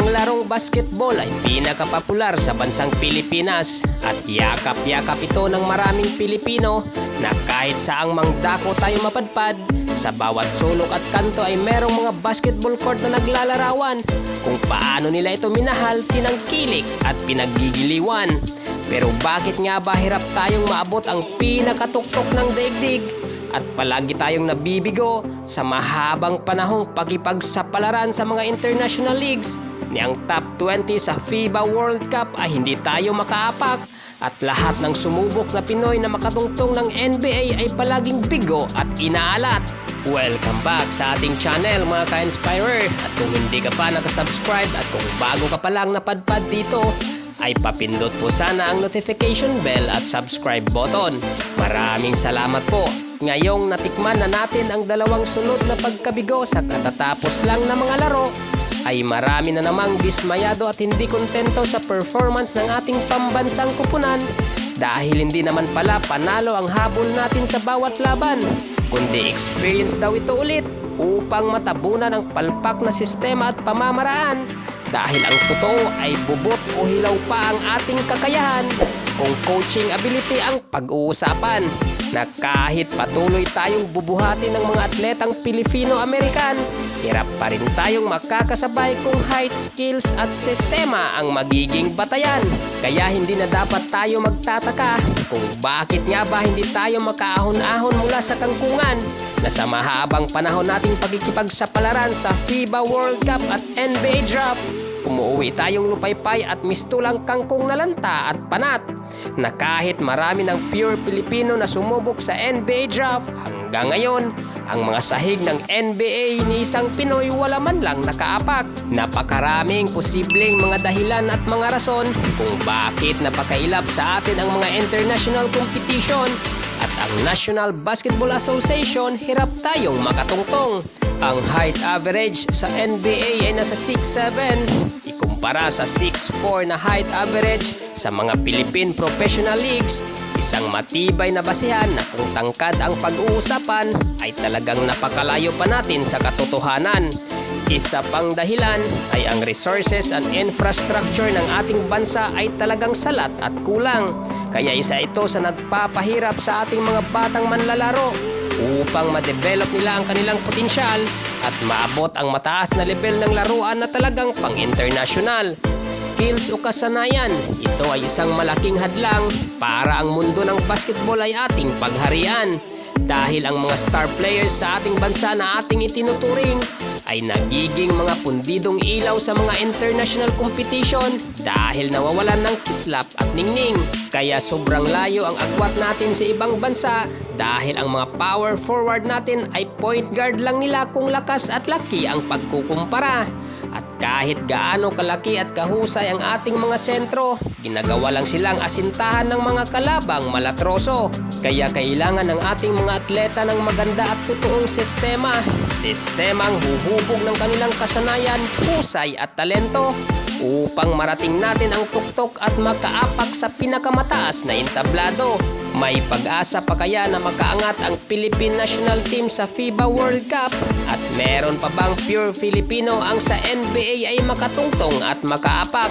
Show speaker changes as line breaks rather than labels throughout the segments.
larong basketball ay pinakapopular sa bansang Pilipinas at yakap-yakap ito ng maraming Pilipino na kahit saang mangdako tayo mapadpad, sa bawat sulok at kanto ay merong mga basketball court na naglalarawan kung paano nila ito minahal, tinangkilik at pinaggigiliwan. Pero bakit nga ba hirap tayong maabot ang pinakatuktok ng daigdig? At palagi tayong nabibigo sa mahabang panahong pakipagsapalaran sa mga international leagues ni ang top 20 sa FIBA World Cup ay hindi tayo makaapak at lahat ng sumubok na Pinoy na makatungtong ng NBA ay palaging bigo at inaalat. Welcome back sa ating channel mga ka-inspirer at kung hindi ka pa nakasubscribe at kung bago ka pa lang napadpad dito ay papindot po sana ang notification bell at subscribe button. Maraming salamat po. Ngayong natikman na natin ang dalawang sunod na pagkabigo sa katatapos lang na mga laro, ay marami na namang dismayado at hindi kontento sa performance ng ating pambansang kupunan. Dahil hindi naman pala panalo ang habol natin sa bawat laban, kundi experience daw ito ulit upang matabunan ang palpak na sistema at pamamaraan. Dahil ang totoo ay bubot o hilaw pa ang ating kakayahan kung coaching ability ang pag-uusapan na kahit patuloy tayong bubuhatin ng mga atletang Pilipino-Amerikan, hirap pa rin tayong makakasabay kung height, skills at sistema ang magiging batayan. Kaya hindi na dapat tayo magtataka kung bakit nga ba hindi tayo makaahon-ahon mula sa kangkungan na sa mahabang panahon nating pagkikipagsapalaran sa FIBA World Cup at NBA Draft Umuwi tayong lupaypay at mistulang kangkong na lanta at panat na kahit marami ng pure Pilipino na sumubok sa NBA draft hanggang ngayon, ang mga sahig ng NBA ni isang Pinoy wala man lang nakaapak. Napakaraming posibleng mga dahilan at mga rason kung bakit napakailap sa atin ang mga international competition at ang National Basketball Association hirap tayong makatungtong. Ang height average sa NBA ay nasa 6'7", ikumpara sa 6'4 na height average sa mga Philippine Professional Leagues. Isang matibay na basihan na kung tangkad ang pag-uusapan ay talagang napakalayo pa natin sa katotohanan. Isa pang dahilan ay ang resources and infrastructure ng ating bansa ay talagang salat at kulang. Kaya isa ito sa nagpapahirap sa ating mga batang manlalaro upang ma-develop nila ang kanilang potensyal at maabot ang mataas na level ng laruan na talagang pang-international. Skills o kasanayan, ito ay isang malaking hadlang para ang mundo ng basketball ay ating pagharian. Dahil ang mga star players sa ating bansa na ating itinuturing ay nagiging mga pundidong ilaw sa mga international competition dahil nawawalan ng kislap at ningning. Kaya sobrang layo ang agwat natin sa ibang bansa dahil ang mga power forward natin ay point guard lang nila kung lakas at laki ang pagkukumpara. At kahit gaano kalaki at kahusay ang ating mga sentro, ginagawa lang silang asintahan ng mga kalabang malatroso. Kaya kailangan ng ating mga atleta ng maganda at totoong sistema. Sistemang huhubog ng kanilang kasanayan, husay at talento upang marating natin ang tuktok at makaapak sa pinakamataas na entablado. May pag-asa pa kaya na makaangat ang Philippine National Team sa FIBA World Cup? At meron pa bang pure Filipino ang sa NBA ay makatungtong at makaapak?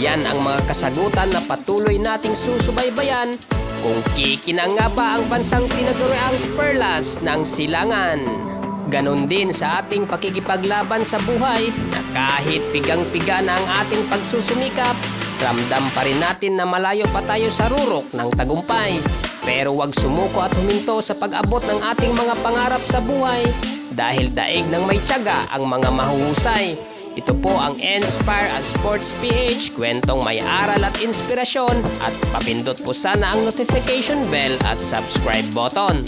Yan ang mga kasagutan na patuloy nating susubaybayan kung kikinang nga ba ang bansang tinaguriang perlas ng silangan. Ganon din sa ating pakikipaglaban sa buhay na kahit pigang-piga na ang ating pagsusumikap, ramdam pa rin natin na malayo pa tayo sa rurok ng tagumpay. Pero huwag sumuko at huminto sa pag-abot ng ating mga pangarap sa buhay dahil daig ng may tiyaga ang mga mahuhusay. Ito po ang Inspire at Sports PH, kwentong may aral at inspirasyon at papindot po sana ang notification bell at subscribe button.